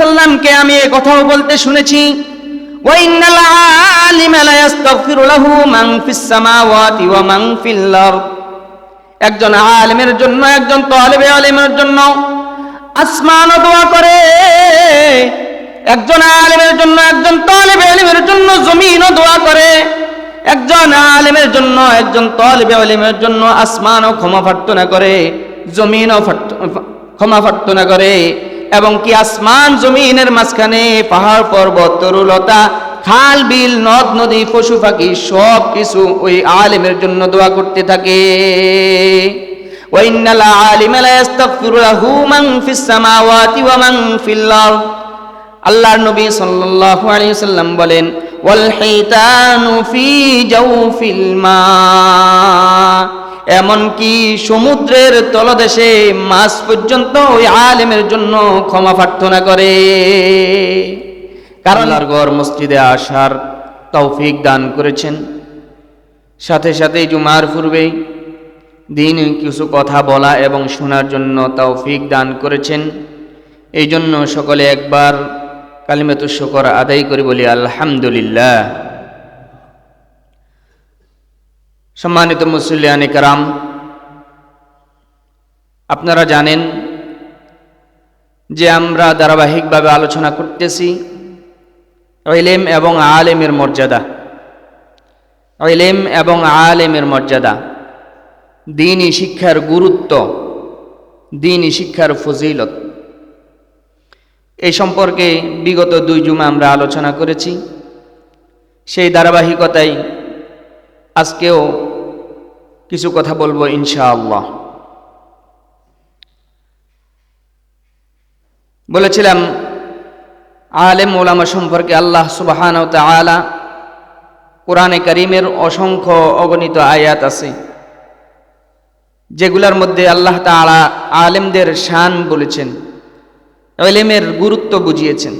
সাল্লামকে আমি এ কথাও বলতে শুনেছি একজন আলেমের জন্য, একজন তালেবে আলেমের জন্য আসমানও দোয়া করে, একজন আলেমের জন্য, একজন তালেবে আলেমের জন্য জমিনও দোয়া করে, একজন আলেমের জন্য, একজন তালেবে আলেমের জন্য আসমানও ক্ষমা প্রার্থনা করে, জমিনও ক্ষমা প্রার্থনা করে। এবং কি আসমান জমিনের মাঝখানে পাহাড় পর্বত, তরুলতা, খাল, বিল, নদ, নদী, পশু পাখি, সব কিছু ওই আলিমের জন্য দোয়া করতে থাকে। ওয়াইন্নাল আলিম লা ইস্তাগফিরু মান ফিস সামাওয়াতি ওয়া মান ফিল আরদ। আল্লাহর নবী সাল্লাল্লাহু আলাইহি সাল্লাম বলেন, ওয়াল হাইতানু ফি জাওফিল মা। এমনকি সমুদ্রের তলদেশে মাছ পর্যন্ত ওই আলেমের জন্য ক্ষমা প্রার্থনা করে। কারণ মসজিদে আসার তৌফিক দান করেছেন। সাথে সাথে জুমার পূর্বে দিন কিছু কথা বলা এবং শোনার জন্য তৌফিক দান করেছেন। এই জন্য সকলে একবার কালিমাতু শুকর আদায় করি বলি, আলহামদুলিল্লাহ। সম্মানিত মুসল্লিয়ান কারাম, আপনারা জানেন যে আমরা ধারাবাহিকভাবে আলোচনা করতেছি ইলেম এবং আলেমের মর্যাদা। ইলেম এবং আলেমের মর্যাদা, দিনই শিক্ষার গুরুত্ব, দিনই শিক্ষার ফজিলত। এই সম্পর্কে বিগত দুই জুমা আমরা আলোচনা করেছি। সেই ধারাবাহিকতায় আজকেও কিছু কথা বলব ইনশাআল্লাহ। বলেছিলাম, আলেম ওলামা সম্পর্কে আল্লাহ সুবাহান আলা কোরআনে করিমের অসংখ্য অগণিত আয়াত আছে, যেগুলোর মধ্যে আল্লাহ তাআলা আলেমদের শান বলেছেন এলেমের গুরুত্ব বুঝিয়েছেন।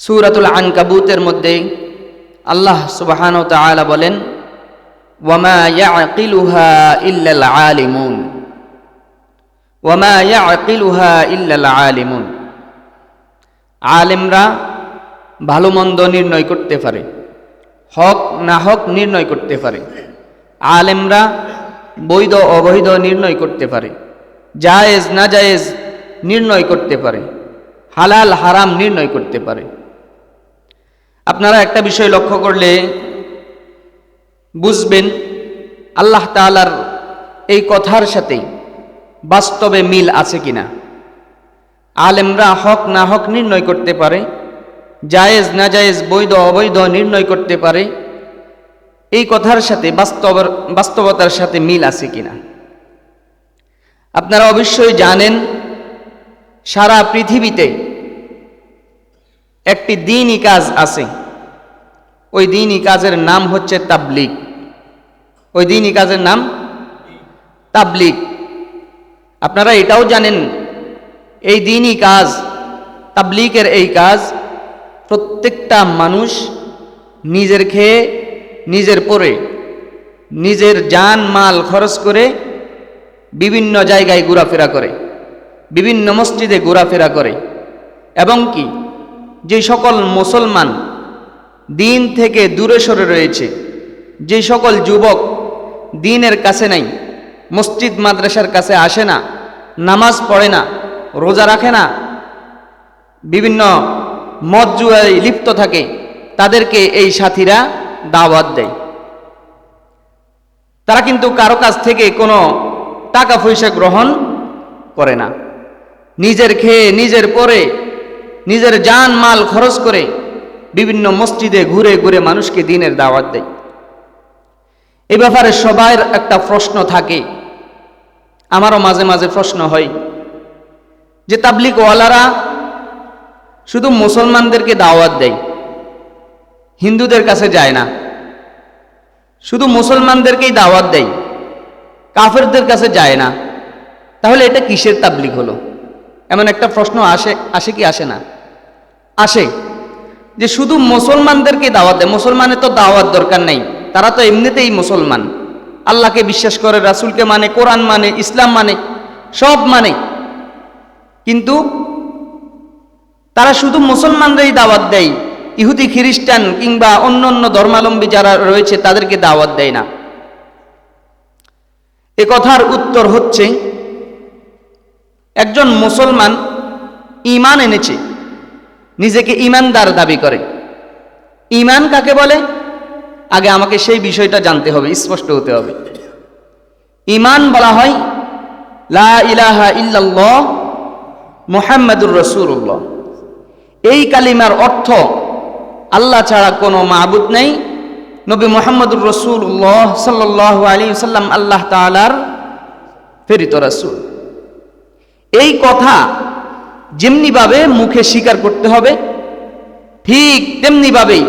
সূরাতুল আনকাবুতের মধ্যে আল্লাহ সুবহানাহু ওয়া তাআলা বলেন, ওয়ামা ওয়ামা আলেমরা ভালো মন্দ নির্ণয় করতে পারে, হক না হক নির্ণয় করতে পারে। আলেমরা বৈধ অবৈধ নির্ণয় করতে পারে, জায়েজ না জায়েজ নির্ণয় করতে পারে, হালাল হারাম নির্ণয় করতে পারে। আপনারা একটা বিষয় লক্ষ্য করলে বুঝবেন, আল্লাহ তাআলার এই কথার সাথে বাস্তবে মিল আছে কিনা। আলেমরা হক না হক নির্ণয় করতে পারে, জায়েজ না জায়েজ, বৈধ অবৈধ নির্ণয় করতে পারে, এই কথার সাথে বাস্তব, বাস্তবতার সাথে মিল আছে কিনা। আপনারা অবশ্যই জানেন, সারা পৃথিবীতে একটি দিনই কাজ আছে। ওই দিনই কাজের নাম হচ্ছে তাবলিগ। ওই দিনই কাজের নাম তাবলিগ। আপনারা এটাও জানেন, এই দিনই কাজ, তাবলিগের এই কাজ, প্রত্যেকটা মানুষ নিজের খেয়ে, নিজের পরে, নিজের যান মাল খরচ করে বিভিন্ন জায়গায় ঘোরাফেরা করে, বিভিন্ন মসজিদে ঘোরাফেরা করে। এবং কি? যে সকল মুসলমান দিন থেকে দূরে সরে রয়েছে, যে সকল যুবক দিনের কাছে নাই, মসজিদ মাদ্রাসার কাছে আসে না, নামাজ পড়ে না, রোজা রাখে না, বিভিন্ন মদ জুয়ায় লিপ্ত থাকে, তাদেরকে এই সাথীরা দাওয়াত দেয়। তারা কিন্তু কারও কাছ থেকে কোনো টাকা পয়সা গ্রহণ করে না। নিজের খেয়ে, নিজের পরে নিজের জান, মাল খরচ করে বিভিন্ন মসজিদে ঘুরে ঘুরে মানুষকে দিনের দাওয়াত দেয়। এ ব্যাপারে সবার একটা প্রশ্ন থাকে। আমারও মাঝে মাঝে প্রশ্ন হয় যে তাবলিকওয়ালারা শুধু মুসলমানদেরকে দাওয়াত দেয়, হিন্দুদের কাছে যায় না। শুধু মুসলমানদেরকেই দাওয়াত দেয়, কাফেরদের কাছে যায় না। তাহলে এটা কিসের তাবলিক হলো? এমন একটা প্রশ্ন আসে আসে কি আসে না? আসে। যে শুধু মুসলমানদেরকে দাওয়াত দেয়, মুসলমানের তো দাওয়াত দরকার নেই, তারা তো এমনিতেই মুসলমান। আল্লাহকে বিশ্বাস করে, রাসুলকে মানে কোরআন মানে ইসলাম মানে সব মানে। কিন্তু তারা শুধু মুসলমানরাই দাওয়াত দেয়, ইহুদি, খ্রিস্টান কিংবা অন্য অন্য ধর্মাবলম্বী যারা রয়েছে, তাদেরকে দাওয়াত দেয় না। এ কথার উত্তর হচ্ছে, একজন মুসলমান ইমান এনেছে। নিজেকে ইমানদার দাবি করে। ইমান কাকে বলে? আগে আমাকে সেই বিষয়টা জানতে হবে, স্পষ্ট হতে হবে। ইমান বলা হয়, লা ইলাহা ইল্লাল্লাহ মুহাম্মাদুর রসুল্লাহ এই কালিমার অর্থ, আল্লাহ ছাড়া কোনো মাহবুদ নেই। নবী মোহাম্মদুর রসুল্লাহ সাল্লাহ আলী সাল্লাম আল্লাহ তালার ফেরিত রাসুল। এই কথা যেমনিভাবে মুখে স্বীকার করতে হবে, ঠিক তেমনিভাবেই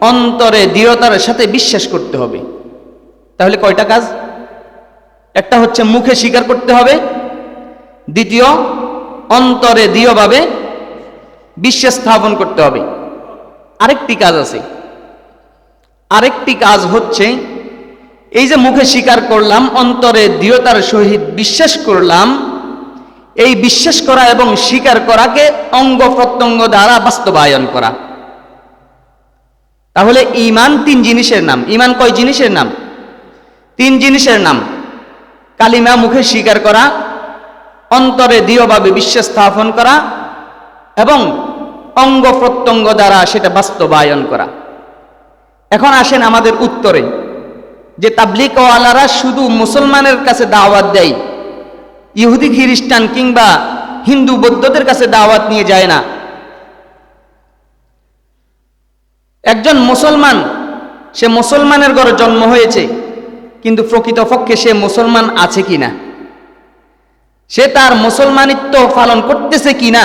অন্তরে দৃঢ়তার সাথে বিশ্বাস করতে হবে। তাহলে কয়টা কাজ? একটা হচ্ছে মুখে স্বীকার করতে হবে, দ্বিতীয় অন্তরে দৃঢ়ভাবে বিশ্বাস স্থাপন করতে হবে। আরেকটি কাজ আছে। আরেকটি কাজ হচ্ছে এই যে মুখে স্বীকার করলাম, অন্তরে দৃঢ়তার সহিত বিশ্বাস করলাম এই বিশ্বাস করা এবং স্বীকার করাকে অঙ্গ প্রত্যঙ্গ দ্বারা বাস্তবায়ন করা। তাহলে ইমান তিন জিনিসের নাম। ইমান কয় জিনিসের নাম? তিন জিনিসের নাম। কালিমা মুখে স্বীকার করা, অন্তরে দৃঢ়ভাবে বিশ্বাস স্থাপন করা এবং অঙ্গ প্রত্যঙ্গ দ্বারা সেটা বাস্তবায়ন করা। এখন আসেন আমাদের উত্তরে, যে তাবলিকওয়ালারা শুধু মুসলমানের কাছে দাওয়াত দেয় ইহুদি, খ্রিস্টান কিংবা হিন্দু বৌদ্ধদের কাছে দাওয়াত নিয়ে যায় না। একজন মুসলমান, সে মুসলমানের ঘরে জন্ম হয়েছে, কিন্তু প্রকৃতপক্ষে সে মুসলমান আছে কিনা? সে তার মুসলমানিত্ব পালন করতেছে কিনা?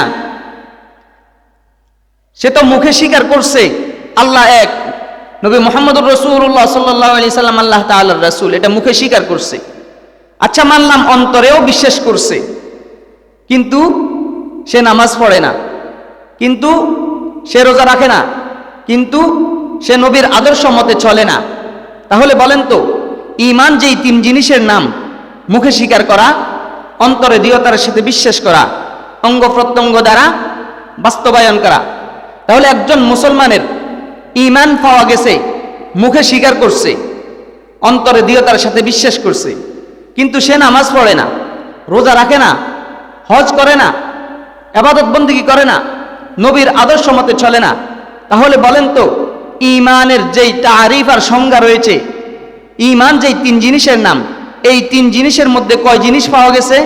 সে তো মুখে স্বীকার করছে, আল্লাহ এক, নবী মোহাম্মদুর রসুল্লাহ সাল্লাহ আলি সাল্লাম আল্লাহ তাল্লাহ রসুল, এটা মুখে স্বীকার করছে। আচ্ছা মানলাম, অন্তরেও বিশ্বাস করছে। কিন্তু সে নামাজ পড়ে না। কিন্তু সে রোজা রাখে না। কিন্তু সে নবীর আদর্শ মতে চলে না। তাহলে বলেন তো ইমান যেই তিন জিনিসের নাম, মুখে স্বীকার করা, অন্তরে দৃঢ়তার সাথে বিশ্বাস করা, অঙ্গ প্রত্যঙ্গ দ্বারা বাস্তবায়ন করা, তাহলে একজন মুসলমানের ইমান পাওয়া গেছে, মুখে স্বীকার করছে, অন্তরে দৃঢ়তার সাথে বিশ্বাস করছে। কিন্তু সে নামাজ পড়ে না, রোজা রাখে না, হজ করে না আবাদত বন্দিগি করে না, নবীর আদর্শ মতে চলে না। তাহলে বলেন তো ইমানের যেই তারিফ আর সংজ্ঞা রয়েছে ইমান যেই তিন জিনিসের নাম, এই তিন জিনিসের মধ্যে কয় জিনিস পাওয়া গেছে?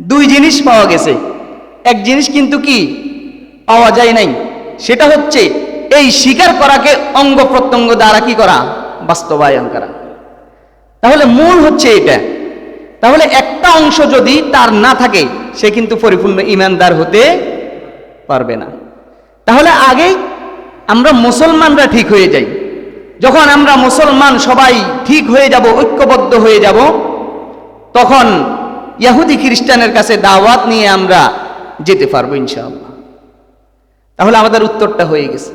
দুই জিনিস পাওয়া গেছে। এক জিনিস কিন্তু কি? পাওয়া যায় নাই। সেটা হচ্ছে, এই স্বীকার করাকে অঙ্গ প্রত্যঙ্গ দ্বারা কি করা? বাস্তবায়ন করা। তাহলে মূল হচ্ছে এটা। তাহলে একটা অংশ যদি তার না থাকে, সে কিন্তু পরিপূর্ণ ইমানদার হতে পারবে না। তাহলে আগেই আমরা মুসলমানরা ঠিক হয়ে যাই। যখন আমরা মুসলমান সবাই ঠিক হয়ে যাব, ঐক্যবদ্ধ হয়ে যাব, তখন ইয়াহুদি খ্রিস্টানের কাছে দাওয়াত নিয়ে আমরা যেতে পারব ইনশাআল্লাহ। তাহলে আমাদের উত্তরটা হয়ে গেছে।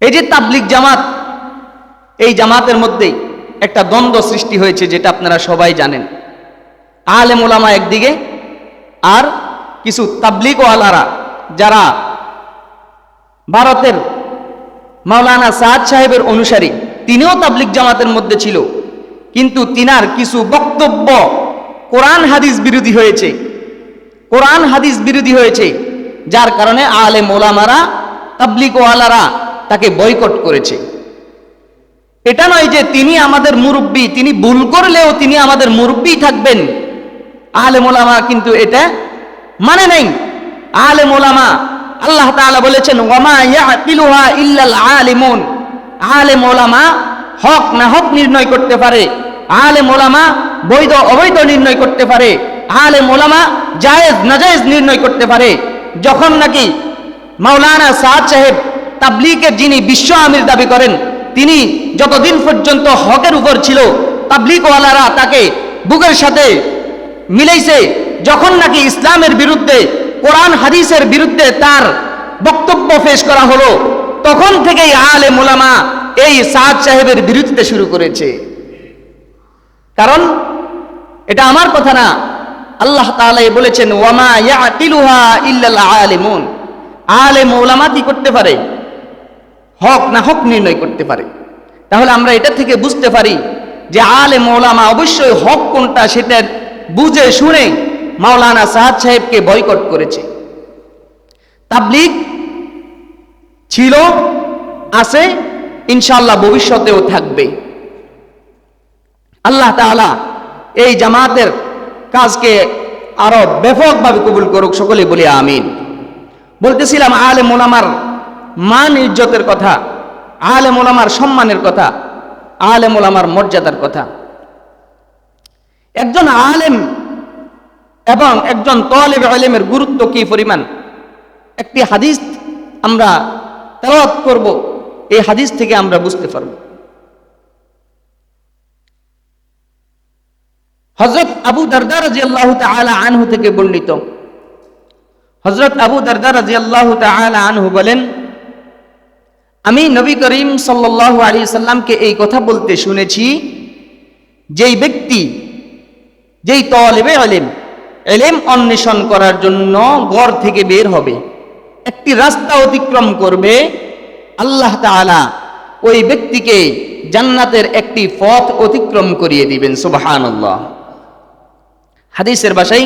এই যে তাবলিক জামাত, এই জামাতের মধ্যেই একটা দ্বন্দ্ব সৃষ্টি হয়েছে যেটা আপনারা সবাই জানেন। আলেম ওলামা একদিকে আর কিছু তাবলিক ওয়ালারা যারা ভারতের মাওলানা সাদ সাহেবের অনুসারী, তিনিও তাবলিক জামাতের মধ্যে ছিল। কিন্তু তিনার কিছু বক্তব্য কোরআন হাদিস বিরোধী হয়েছে। কোরআন হাদিস বিরোধী হয়েছে, যার কারণে আলে মোলামারা তাবলিকওয়ালারা তাকে বয়কট করেছে। এটা নয় যে তিনি আমাদের মুরব্বী, তিনি ভুল করলেও তিনি আমাদের মুরব্বী থাকবেন। আলে মোলামা কিন্তু এটা মানে নেই। আলে মোলামা, আল্লাহ তাআলা বলেছেন, ওয়ামা ইয়াকিলুহা ইল্লাল আলিমুন। আলেম ওলামা হক না হক নির্ণয় করতে পারে। আলেম মোলামা বৈধ অবৈধ নির্ণয় করতে পারে। আলেম মোলামা জায়েজ নাজায়েজ নির্ণয় করতে পারে। যখন নাকি মাওলানা সাহেব তাবলিগের যিনি বিশ্ব আমির দাবি করেন তিনি যতদিন পর্যন্ত হকের উপর ছিল, তাবলিগওয়ালারা তাকে বুকের সাথে মিলাইছে। যখন নাকি ইসলামের বিরুদ্ধে, কোরআন, হাদিসের বিরুদ্ধে তার বক্তব্য পেশ করা হলো, তখন থেকেই আলে মোলামা এই সাদ সাহেবের বিরুদ্ধে শুরু করেছে। কারণ এটা আমার কথা না, আল্লাহ তাআলাই বলেছেন ওয়ামা ইল্লাল আলিমুন। আলে ওলামা কি করতে পারে? হক না হক নির্ণয় করতে পারে। তাহলে আমরা এটা থেকে বুঝতে পারি যে আলে ওলামা অবশ্যই হক কোনটা সেটা বুঝে শুনে মাওলানা সাহাদ সাহেবকে বয়কট করেছে। তাবলিগ ছিল, আছে ইনশাল্লাহ ভবিষ্যতেও থাকবে। আল্লাহ তাআলা এই জামাতের কাজকে আরও ব্যাপকভাবে কবুল করুক সকলে বলি আমিন। বলতেছিলাম আলে মোলামার মান ইজ্জতের কথা আলে মোলামার সম্মানের কথা আলে মোলামার মর্যাদার কথা। একজন আলেম এবং একজন তলেব আলেমের গুরুত্ব কি পরিমাণ? একটি হাদিস আমরা তেলাওয়াত করব, এই হাদিস থেকে আমরা বুঝতে পারব। হজরত আবু দারদা রাজি আল্লাহ তালা আনহু থেকে বর্ণিত। হজরত আবু দারদা রাজি আল্লাহ তালা আনহু বলেন আমি নবী করিম সাল্লাহ আলী সাল্লামকে এই কথা বলতে শুনেছি, যেই ব্যক্তি, যেই তলেবে আলেম, এলেম অন্বেষণ করার জন্য ঘর থেকে বের হবে, একটি রাস্তা অতিক্রম করবে, আল্লাহ তালা ওই ব্যক্তিকে জান্নাতের একটি পথ অতিক্রম করিয়ে দিবেন সুবাহান হাদিসের বাসাই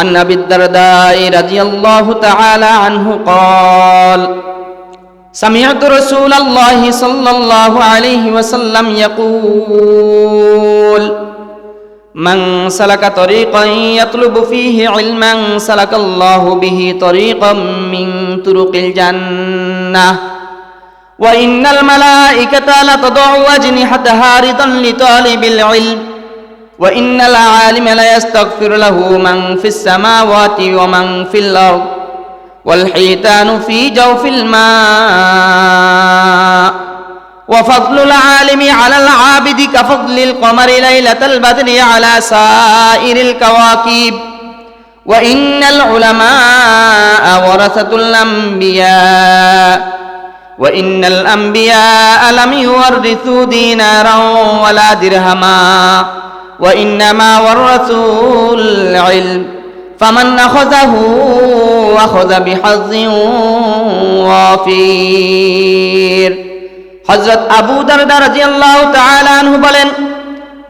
আন্না বিদ্যারদায় রাজিয়াল্লাহ তালা আনহু কল। سمعت رسول الله صلى الله عليه وسلم يقول من سلك طريقا يطلب فيه علما سلك الله به طريقا من طرق الجنه وان الملائكه لتضع اجنحتها رضا لطالب العلم وإن العالم لا يستغفر له من في السماوات ومن في الأرض والحيتان في جوف الماء. وفضل العالم على العابد كفضل القمر ليلة البدر على سائر الكواكب. وإن العلماء ورثة الأنبياء وإن الأنبياء لم يورثوا دينارا ولا درهما وإنما ورثوا العلم فمن أخذه أخذ بحظ وافير হজরত আবু দারদা রাদিয়াল্লাহু তাআলা আনহু বলেন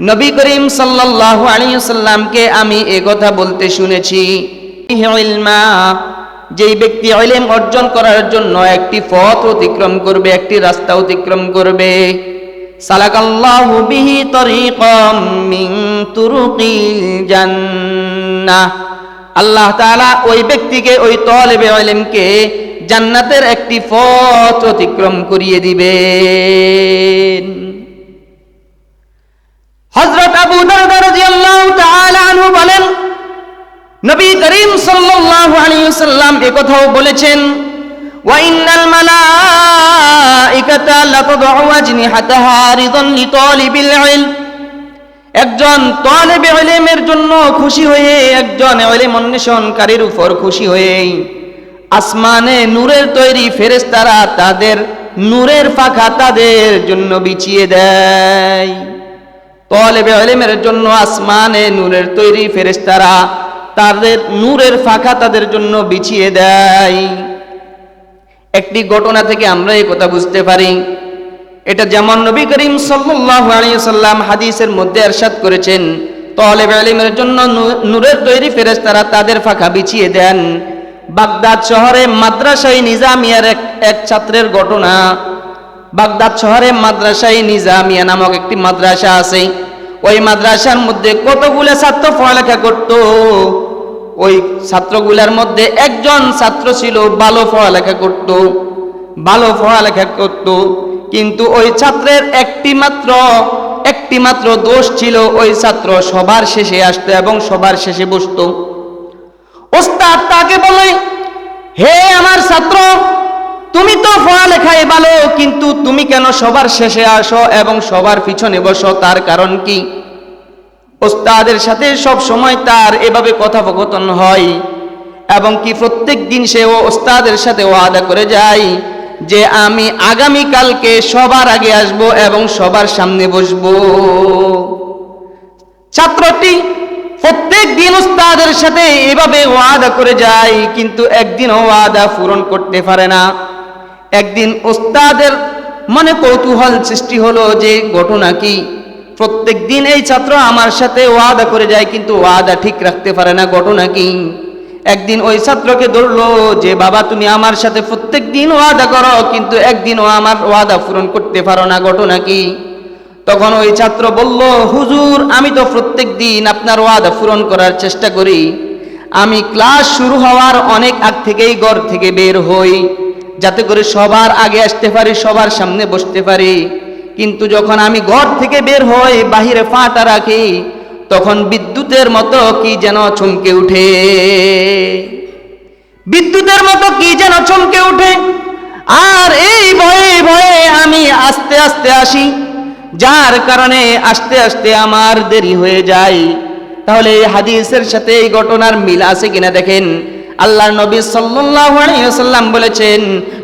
নবী করিম সাল্লাল্লাহু আলাইহি সাল্লামকে আমি এ কথা বলতে শুনেছি ইলমা যেই ব্যক্তি ইলম অর্জন করার জন্য একটি পথ অতিক্রম করবে একটি রাস্তা অতিক্রম করবে সালাকাল্লাহু বিহি তরিকাম মিন তুরুকিল জান্নাহ আল্লাহ তালা ওই ব্যক্তিকে, ওই তলেবে আলেমকে জান্নাতের একটি পথ অতিক্রম করিয়ে দিবে হজরত আবু দারদারু বলেন, নবী করিম সাল্লাল্লাহু আলাইহি সাল্লাম এ কথাও বলেছেন ওয়াইনাল মালাইকাতা লাতাদউ আজনিহাতাহা রিদান লিতালিবিল ইলম। একজন তলেবে ইলমের জন্য খুশি হয়ে একজন ইলম অন্বেষণকারীর উপর খুশি হয়ে আসমানে নূরের তৈরি ফেরেশতারা তাদের নূরের পাখা তাদের জন্য বিছিয়ে দেয়। তলেবে ইলমের জন্য আসমানে নূরের তৈরি ফেরেশতারা তাদের নূরের ফাঁকা তাদের জন্য বিছিয়ে দেয়। একটি ঘটনা থেকে আমরা এই কথা বুঝতে পারি। এটা যেমন নবী করিম আলাইহি সাল্লাম হাদিসের মধ্যে এরশাদ করেছেন, তলেব ইলমের জন্য নূরের তৈরি ফেরেশতারা তাদের ফাঁকা বিছিয়ে দেন। বাগদাদ শহরে মাদ্রাসাই নিজামিয়ার এক এক ছাত্রের ঘটনা। বাগদাদ শহরে মাদ্রাসাই নিজামিয়া নামক একটি মাদ্রাসা আছে। ওই মাদ্রাসার মধ্যে কতগুলো ছাত্র পড়ালেখা করতো? ওই ছাত্রগুলার মধ্যে একজন ছাত্র ছিল, ভালো পড়ালেখা করত। ভালো পড়ালেখা করত। কিন্তু ওই ছাত্রের একটি মাত্র একটি মাত্র দোষ ছিল ওই ছাত্র সবার শেষে আসতো এবং সবার শেষে বসত। ওস্তাদ তাকে বলে, হে আমার ছাত্র, তুমি তো পড়ালেখায় ভালো, কিন্তু তুমি কেন সবার শেষে আসো এবং সবার পিছনে বসো? তার কারণ কি? ওস্তাদের সাথে সব সময় তার এভাবে কথোপকথন হয় এবং কি প্রত্যেক দিন সে ওস্তাদের সাথে ওয়াদা করে যায়। যে আমি আগামী কালকে সবার আগে আসব এবং সবার সামনে বসব। ছাত্রটি প্রত্যেক দিন উস্তাদের সাথে এভাবে ওয়াদা করে যায়, কিন্তু একদিন ওয়াদা পূরণ করতে পারে না। একদিন ওস্তাদের মনে কৌতূহল সৃষ্টি হলো যে, ঘটনা কি? প্রত্যেক দিন এই ছাত্র আমার সাথে ওয়াদা করে যায়, কিন্তু ওয়াদা ঠিক রাখতে পারে না, ঘটনা কি? একদিন ওই ছাত্রকে ধরলো যে, বাবা, তুমি আমার সাথে প্রত্যেক দিন ওয়াদা করো, কিন্তু একদিন ও আমার ওয়াদা পূরণ করতে পারো না, ঘটনা কি? তখন ওই ছাত্র বলল, হুজুর, আমি তো প্রত্যেক দিন আপনার ওয়াদা পূরণ করার চেষ্টা করি। আমি ক্লাস শুরু হওয়ার অনেক আগ থেকেই ঘর থেকে বের হই, যাতে করে সবার আগে আসতে পারি, সবার সামনে বসতে পারি। কিন্তু যখন আমি ঘর থেকে বের হই, বাহিরে ফাটা রাখি তখন বিদ্যুতের মতো কি যেন চমকে উঠে? বিদ্যুতের মতো কি যেন চমকে উঠে? আর এই ভয়ে ভয়ে আমি আস্তে আস্তে আসি। যার কারণে আস্তে আস্তে আমার দেরি হয়ে যায়। তাহলে এই হাদিসের সাথে এই ঘটনার মিল আছে কিনা দেখেন। আল্লাহ নবী সাল্লাল্লাহু আলাইহি ওয়াসাল্লাম বলেছেন,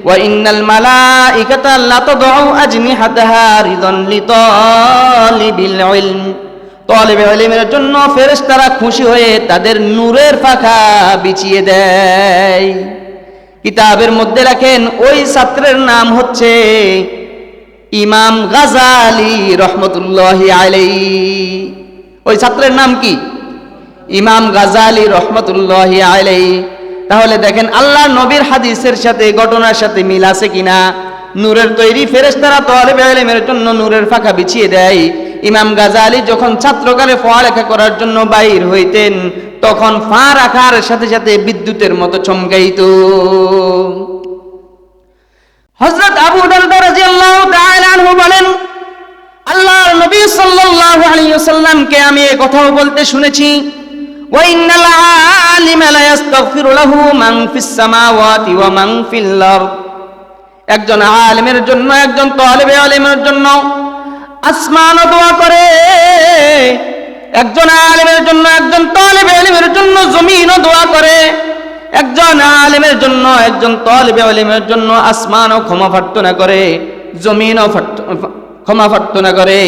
ওয়া ইন্নাল মালাইকাতা লা তাদউ আজনিহাতাহা রিদান লিতালিবিল ইলম। তলেবে ইলমের জন্য ফেরেশতারা খুশি হয়ে তাদের নূরের পাখা বিছিয়ে দেয়। কিতাবের মধ্যে রাখেন, ওই ছাত্রের নাম হচ্ছে ইমাম গাজালি রহমতুল্লাহি আলাই ওই ছাত্রের নাম কি? ইমাম গাজালি রহমতুল্লাহি আলাই তাহলে দেখেন, আল্লাহ নবীর হাদিসের সাথে, ঘটনার সাথে মিল আছে কিনা? নূরের তৈরি ফেরেশতারা তলেবে ইলমের জন্য নূরের ফাঁকা বিছিয়ে দেয়। ইমাম গাজালি যখন ছাত্রকালে পড়ালেখা করার জন্য বাইর হইতেন, তখন ফা রাখার সাথে সাথে বিদ্যুতের মতো চমকাইত। হযরত আবু রাদিয়াল্লাহু বলেন, আল্লাহর নবী সাল্লাল্লাহু আলাইহি ওয়াসাল্লামকে আমি এই কথাও বলতে শুনেছি, ওয়া ইন্নাল আলিমা লা ওয়া মান একজন আলেমের জন্য, একজন তালেবে আলেমের জন্য আসমানও দোয়া করে। একজন আলেমের জন্য, একজন তালেবে আলেমের জন্য জমিনও দোয়া করে। একজন আলেমের জন্য, একজন তালেবে আলেমের জন্য আসমানও ক্ষমা প্রার্থনা করে, জমিনও ক্ষমা প্রার্থনা করে।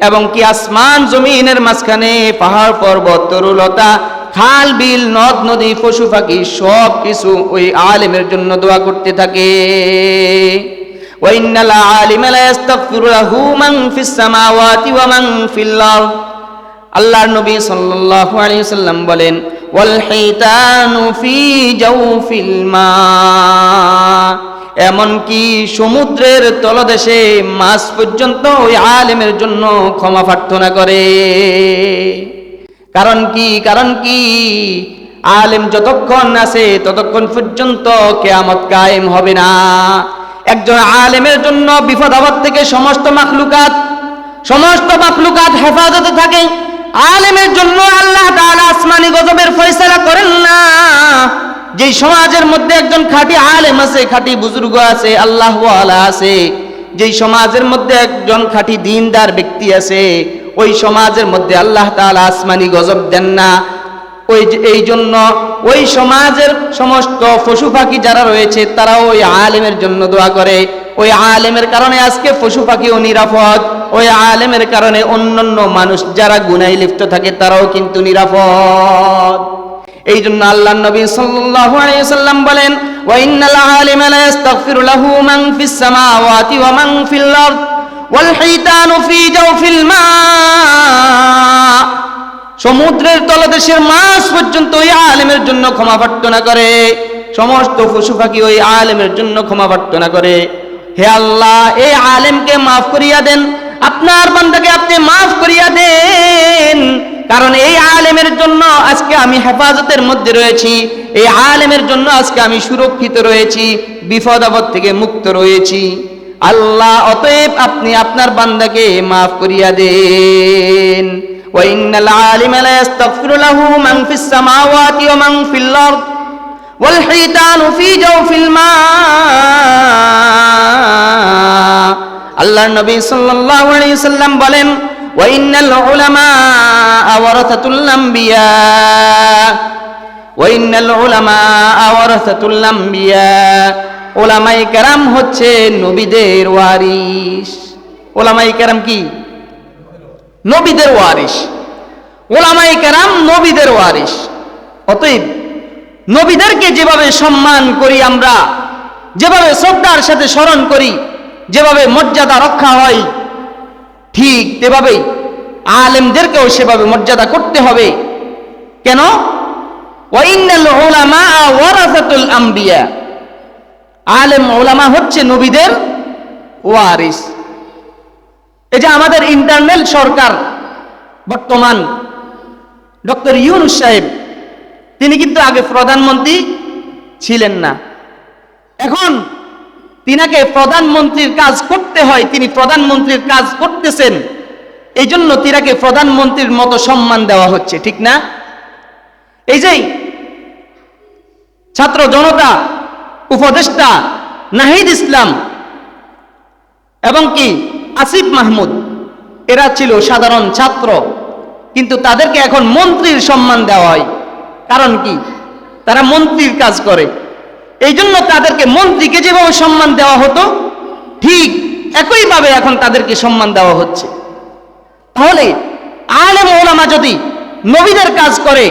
এবং কি আসমান জমিনের মাঝখানে পাহাড়, পর্বত, তরুলতা, খাল, বিল, নদ, নদী, পশু পাখি সব কিছু ওই আলেমের জন্য দোয়া করতে থাকে। وإن العالم لا يستغفر له من في السماوات ومن في الأرض আল্লাহর নবী সাল্লাল্লাহু আলাইহি সাল্লাম বলেন ওয়াল হিতানু ফি জাওফিল মা এমনকি সমুদ্রের তলদেশে মাছ পর্যন্ত ওই আলেমের জন্য ক্ষমা প্রার্থনা করে কারণ কি কারণ কি আলেম যতক্ষণ আছে ততক্ষণ পর্যন্ত কেয়ামত কায়েম হবে না একজন আলেমের জন্য বিপদ আপদ থেকে সমস্ত মাখলুকাত সমস্ত মাখলুকাত হেফাজতে থাকে। আলেমের জন্য আল্লাহ আসমানি গজবের ফয়সালা করেন না। যেই সমাজের মধ্যে একজন খাঁটি আলেম আছে, খাঁটি বুজুর্গ আছে, আল্লাহ আছে, যেই সমাজের মধ্যে একজন খাঁটি দিনদার ব্যক্তি আছে, ওই সমাজের মধ্যে আল্লাহ তাআলা আসমানি গজব দেন না। ওই এই জন্য ওই সমাজের সমস্ত পশু পাখি যারা রয়েছে তারা ওই আলেমের জন্য দোয়া করে। ওই আলেমের কারণে আজকে পশু পাখিও নিরাপদ। ওই আলেমের কারণে অন্যান্য মানুষ যারা গুনায় লিপ্ত থাকে, তারাও কিন্তু নিরাপদ। এই জন্য আল্লাহ নবী সাল্লাল্লাহু আলাইহি সাল্লাম বলেন ওয়া ইন্নাল আলিমা লা ইস্তাগফিরু লাহু মান ফিস সামাওয়াতি ওয়া মান ফিল আরদ ওয়াল হিতানু ফি জাওফিল মা। সমুদ্রের তলদেশের মাছ পর্যন্ত ওই আলেমের জন্য ক্ষমা প্রার্থনা করে। সমস্ত পশু পাখি ওই আলেমের জন্য ক্ষমা প্রার্থনা করে। হে আল্লাহ, এই আলেমকে মাফ করিয়া দেন। আপনার বান্দাকে আপনি মাফ করিয়া দেন। কারণ এই আলেমের জন্য আজকে আমি হেফাজতের মধ্যে রয়েছি। এই আলেমের জন্য আজকে আমি সুরক্ষিত রয়েছি, বিপদ আপদ থেকে মুক্ত রয়েছি। আল্লাহ, অতএব আপনি আপনার বান্দাকে মাফ করিয়া দেন। وإن العالم لا يستغفر له من في السماوات ومن في الأرض والحيتان في جوف الماء আল্লাহ নবী সাল্লাল্লাহু আলাইহি সাল্লাম বলেন وإن العلماء ورثة الأنبياء وإن العلماء ورثة الأنبياء ওলামাই কেরাম হচ্ছে নবীদের ওয়ারিস ওলামাই কেরাম কি নবীদের ওয়ারিস ওলামাই কেরাম নবীদের ওয়ারিস অতএব নবীদেরকে যেভাবে সম্মান করি আমরা, যেভাবে শ্রদ্ধার সাথে স্মরণ করি, যেভাবে মর্যাদা রক্ষা হয়, ঠিক তেভাবেই আলেমদেরকেও সেভাবে মর্যাদা করতে হবে। কেন? আলেম ওলামা হচ্ছে নবীদের ওয়ারিস এই যে আমাদের ইন্টারনেল সরকার, বর্তমান ডক্টর ইউনুস সাহেব, তিনি কিন্তু আগে প্রধানমন্ত্রী ছিলেন না। এখন তিনাকে প্রধানমন্ত্রীর কাজ করতে হয়, তিনি প্রধানমন্ত্রীর কাজ করতেছেন এই জন্য তিনাকে প্রধানমন্ত্রীর মতো সম্মান দেওয়া হচ্ছে, ঠিক না? এই যে ছাত্র জনতা, উপদেষ্টা নাহিদ ইসলাম এবং কি আসিফ মাহমুদ। এরা ছিল সাধারণ ছাত্র, কিন্তু তাদেরকে এখন মন্ত্রীর সম্মান দেওয়া হয়। কারণ কি? তারা মন্ত্রীর কাজ করে। এই জন্য তাদেরকে মন্ত্রীকে যেভাবে সম্মান দেওয়া হতো, ঠিক একইভাবে এখন তাদেরকে সম্মান দেওয়া হচ্ছে। তাহলে আলেম ওলামা যদি নবীদের কাজ করে,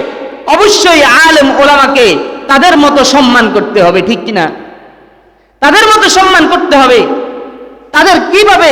অবশ্যই আলেম ওলামাকে তাদের মতো সম্মান করতে হবে, ঠিক কিনা? তাদের মতো সম্মান করতে হবে। তাদের কীভাবে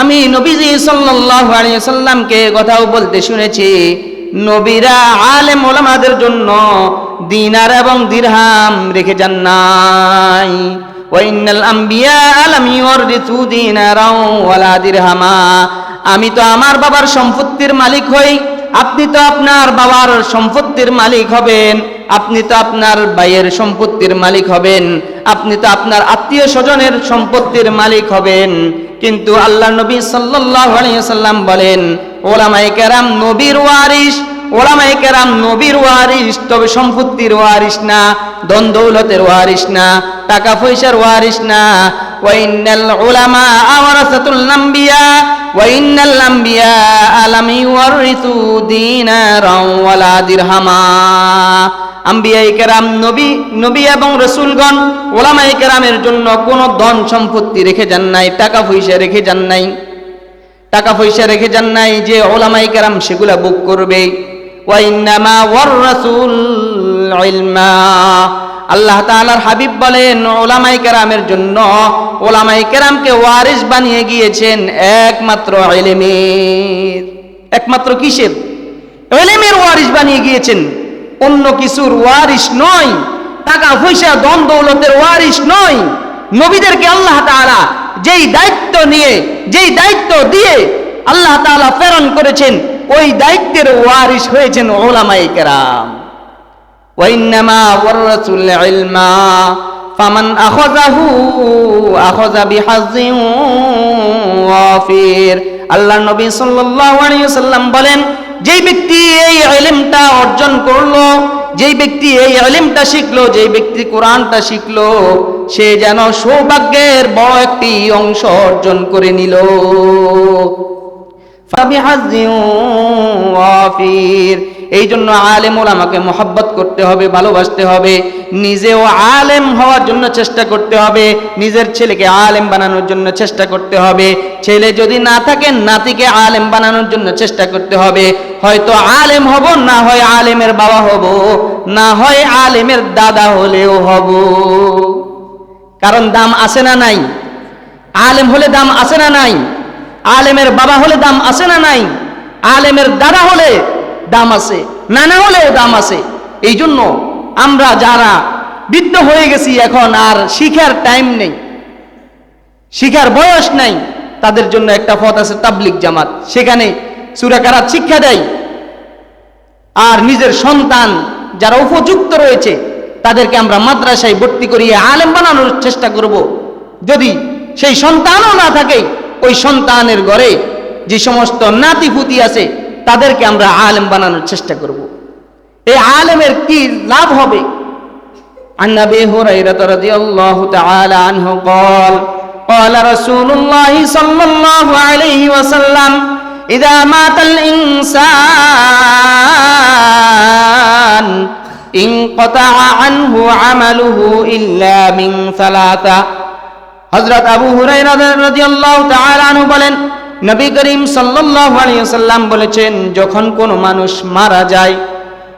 আমি নবীজি সাল্লাল্লাহু সাল্লামকে কথাও বলতে শুনেছি, নবীরা আলেম ওলামাদের জন্য দিনার এবং দিরহাম রেখে যান নাই। দিরহামা। আমি তো আমার বাবার সম্পত্তির মালিক হই, আপনি তো আপনার বাবার সম্পত্তির মালিক হবেন। আপনি তো আপনার ভাইয়ের সম্পত্তির মালিক হবেন, আপনি তো আপনার আত্মীয় স্বজনের সম্পত্তির মালিক হবেন। কিন্তু আল্লাহ নবী সাল্লাম বলেন, ওলামায়ে কেরাম নবীর ওয়ারিস ওলামায়ে কেরাম নবীর ওয়ারিস তবে সম্পত্তির ওয়ারিস না ধন দৌলতের ওয়ারিস না টাকা পয়সার ওয়ারিস না ওয়াইনাল উলামা আওয়ারাসাতুল আম্বিয়া ওয়াইনাল আম্বিয়া আলাম ইউরিসু দিনারাও ওয়ালা দিরহামা। আম্বিয়াই কেরাম, নবী নবী এবং রসুলগণ ওলামাই কেরামের জন্য কোনো ধন সম্পত্তি রেখে যান নাই, টাকা পয়সা রেখে যান নাই। টাকা পয়সা রেখে যান নাই যে ওলামাই কেরাম সেগুলা বুক করবে। ওয়াইন্নামা ওয়ার রাসূল ইলমা। আল্লাহ তাআলার হাবিব বলেন, ওলামাই কেরামের জন্য ওলামাই কেরামকে ওয়ারিস বানিয়ে গিয়েছেন একমাত্র ইলমের। একমাত্র কিসের? ইলমের ওয়ারিস বানিয়ে গিয়েছেন। অন্য কিছুর ওয়ারিস নয়। টাকা পয়সা দন দৌলতের ওয়ারিস নয়। নবীদেরকে আল্লাহ তাআলা যেই দায়িত্ব নিয়ে, যেই দায়িত্ব দিয়ে আল্লাহ তাআলা প্রেরণ করেছেন, ওই দায়িত্বের ওয়ারিস হয়েছেন ওলামাই কেরাম। আল্লাহ নবী সাল্লাম বলেন যেই ব্যক্তি এই আলিমটা অর্জন করল, যেই ব্যক্তি এই আলিমটা শিখলো, যেই ব্যক্তি কোরআনটা শিখলো, সে যেন সৌভাগ্যের বড় একটি অংশ অর্জন করে নিল। এই জন্য আলেমুল আমাকে মহাব্বত করতে হবে, ভালোবাসতে হবে। নিজেও আলেম হওয়ার জন্য চেষ্টা করতে হবে। নিজের ছেলেকে আলেম বানানোর জন্য চেষ্টা করতে হবে। ছেলে যদি না থাকে, নাতিকে আলেম বানানোর জন্য চেষ্টা করতে হবে। হয়তো আলেম হব, না হয় আলেমের বাবা হব। না হয় আলেমের দাদা হলেও হব। কারণ দাম আছে না নাই? আলেম হলে দাম আছে না নাই? আলেমের বাবা হলে দাম আছে না নাই? আলেমের দাদা হলে দাম আছে, নানা হলেও দাম আছে। এই জন্য আমরা যারা বৃদ্ধ হয়ে গেছি এখন আর শিখার টাইম নেই, শিখার বয়স নাই, তাদের জন্য একটা পথ আছে তাবলিক জামাত। সেখানে সুরাকারাত শিক্ষা দেয়। আর নিজের সন্তান যারা উপযুক্ত রয়েছে, তাদেরকে আমরা মাদ্রাসায় ভর্তি করিয়ে আলেম বানানোর চেষ্টা করব। যদি সেই সন্তানও না থাকে, ওই সন্তানের ঘরে যে সমস্ত নাতি পুতি আছে, তাদেরকে আমরা আলেম বানানোর চেষ্টা করব। এই আলেমের কি লাভ হবে عن ابي هريره رضي الله تعالى عنه قال قال رسول الله صلى الله عليه وسلم اذا مات الانسان انقطع عنه عمله الا من ثلاثه হযরত আবু হুরায়রা রাদিয়াল্লাহু তাআলা আনহু বলেন নবী করিম সাল্লাল্লাহু আলাইহি ওয়াসাল্লাম বলেছেন যখন কোনো মানুষ মারা যায়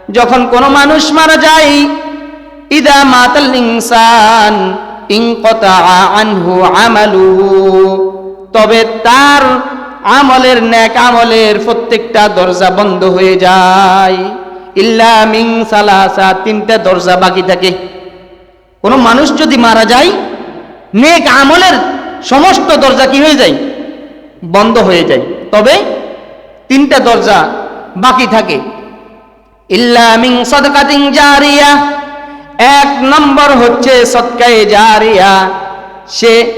যখন কোনো মানুষ মারা যায়, ইদা মাতাল ইনসান আনহু আমালু তবে তার আমলের ন্যাক আমলের প্রত্যেকটা দরজা বন্ধ হয়ে যায়। ইল্লা মিন সালাসা তিনটা দরজা বাকি থাকে। কোনো মানুষ যদি মারা যায়, নেক আমলের সমস্ত দরজা কি হয়ে যায়? বন্ধ হয়ে যায়। তবে তিনটা দরজা বাকি থাকে। ইল্লা মিন সাদকাতিন জারিয়া। এক নম্বর হচ্ছে সৎকায়ে জারিয়া। সে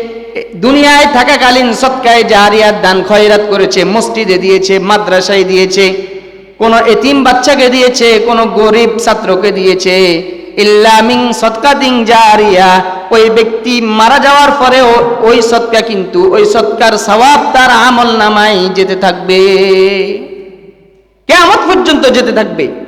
দুনিয়ায় থাকাকালীন সৎকায়ে জারিয়ার দান খয়রাত করেছে, মসজিদে দিয়েছে, মাদ্রাসায় দিয়েছে, কোন এতিম বাচ্চাকে দিয়েছে, কোন গরিব ছাত্রকে দিয়েছে। ইল্লামিং সৎকাতিং জারিয়া। ওই ব্যক্তি মারা যাওয়ার পরেও ওই সৎকা কিন্তু, ওই সৎকার সওয়াব তার আমল নামায় যেতে থাকবে। কেমন পর্যন্ত যেতে থাকবে।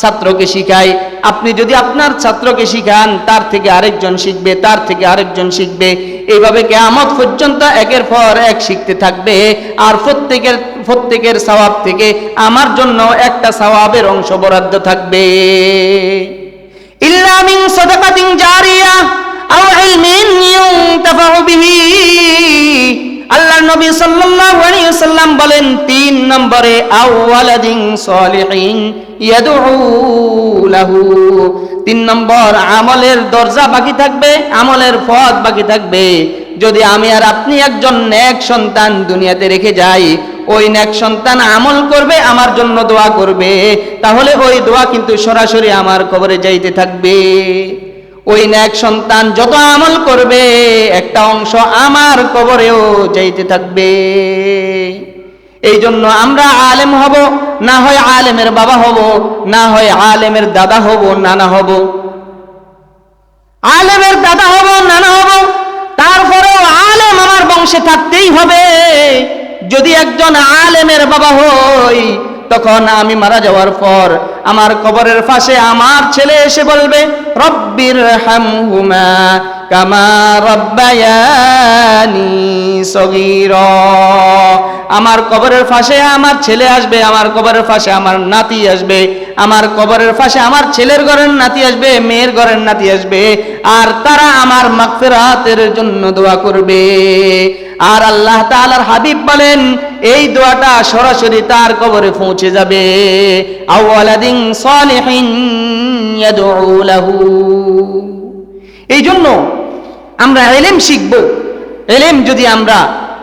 ছাত্রকে শিখাই। আপনি যদি আপনার ছাত্রকে শিখান, তার থেকে আরেকজন শিখবে, তার থেকে আরেকজন শিখবে। এইভাবে কেয়ামত পর্যন্ত একের পর এক শিখতে থাকবে। আর প্রত্যেকের প্রত্যেকের সওয়াব থেকে আমার জন্য একটা সওয়াবের অংশ বরাদ্দ থাকবে। ইল্লা মিন সাদাকাতিন জারিয়া আও ইলমিন ইউনতাফাউ বিহি। আল্লাহ নবী সাল্লাল্লাহু ওয়াসাল্লাম বলেন, তিন নম্বরে তিন নম্বর, আমলের দরজা বাকি থাকবে, আমলের পথ বাকি থাকবে। যদি আমি আর আপনি একজন নেক সন্তান দুনিয়াতে রেখে যাই, ওই নেক সন্তান আমল করবে, আমার জন্য দোয়া করবে, তাহলে ওই দোয়া কিন্তু সরাসরি আমার কবরে যাইতে থাকবে। ওই ন্যাক সন্তান যত আমল করবে, একটা অংশ আমার কবরেও যাইতে থাকবে। এই জন্য আমরা আলেম হব, না হয় আলেমের বাবা হব, না হয় আলেমের দাদা হব, নানা হব। আলেমের দাদা হব, নানা হব, তারপরেও আলেম আমার বংশে থাকতেই হবে। যদি একজন আলেমের বাবা হই তখন আমি মারা যাওয়ার পর আমার কবরের পাশে আমার ছেলে এসে বলবে, রব্বির হামহুমা কামা রব্বায়ানি সগীর। আমার কবরের পাশে আমার ছেলে আসবে, আমার কবরের পাশে আমার নাতি আসবে, আমার কবরের পাশে আমার ছেলের ঘরের নাতি আসবে, মেয়ের ঘরের নাতি আসবে, আর তারা আমার মাগফিরাতের জন্য দোয়া করবে। আর আল্লাহ তাআলার হাবিব বলেন, এই দোয়াটা সরাসরি তার কবরে পৌঁছে যাবে। এই জন্য আমরা এলেম শিখব। এলেম যদি আমরা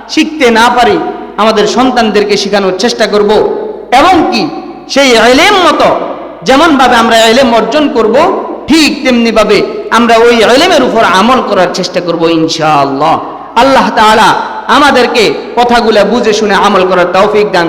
শিখতে না পারি, আমাদের সন্তানদেরকে শেখানোর চেষ্টা করব। এবং কি, সেই এলেম মতো যেমন ভাবে আমরা এলেম অর্জন করব, ঠিক তেমনি ভাবে আমরা ওই এলেমের উপর আমল করার চেষ্টা করব ইনশাআল্লাহ। আল্লাহ তালা আমাদেরকে কথাগুলো বুঝে শুনে আমল করার তৌফিক দান।